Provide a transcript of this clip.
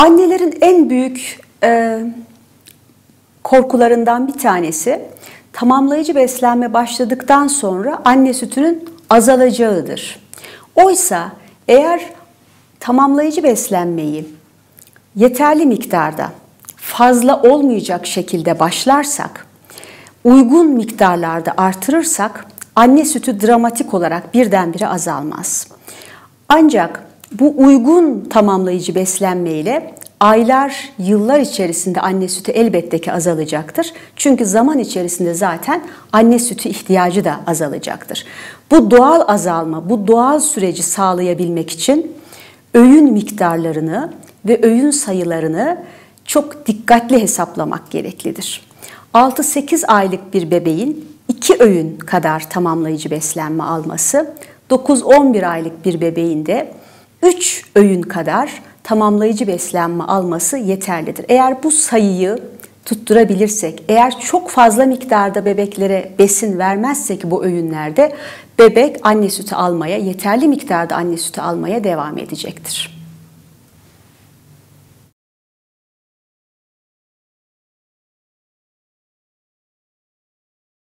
Annelerin en büyük e, korkularından bir tanesi tamamlayıcı beslenme başladıktan sonra anne sütünün azalacağıdır. Oysa eğer tamamlayıcı beslenmeyi yeterli miktarda fazla olmayacak şekilde başlarsak, uygun miktarlarda artırırsak anne sütü dramatik olarak birdenbire azalmaz. Ancak bu uygun tamamlayıcı beslenme ile aylar, yıllar içerisinde anne sütü elbette ki azalacaktır. Çünkü zaman içerisinde zaten anne sütü ihtiyacı da azalacaktır. Bu doğal azalma, bu doğal süreci sağlayabilmek için öğün miktarlarını ve öğün sayılarını çok dikkatli hesaplamak gereklidir. 6-8 aylık bir bebeğin 2 öğün kadar tamamlayıcı beslenme alması, 9-11 aylık bir bebeğin de 3 öğün kadar tamamlayıcı beslenme alması yeterlidir. Eğer bu sayıyı tutturabilirsek, eğer çok fazla miktarda bebeklere besin vermezsek bu öğünlerde bebek anne sütü almaya, yeterli miktarda anne sütü almaya devam edecektir.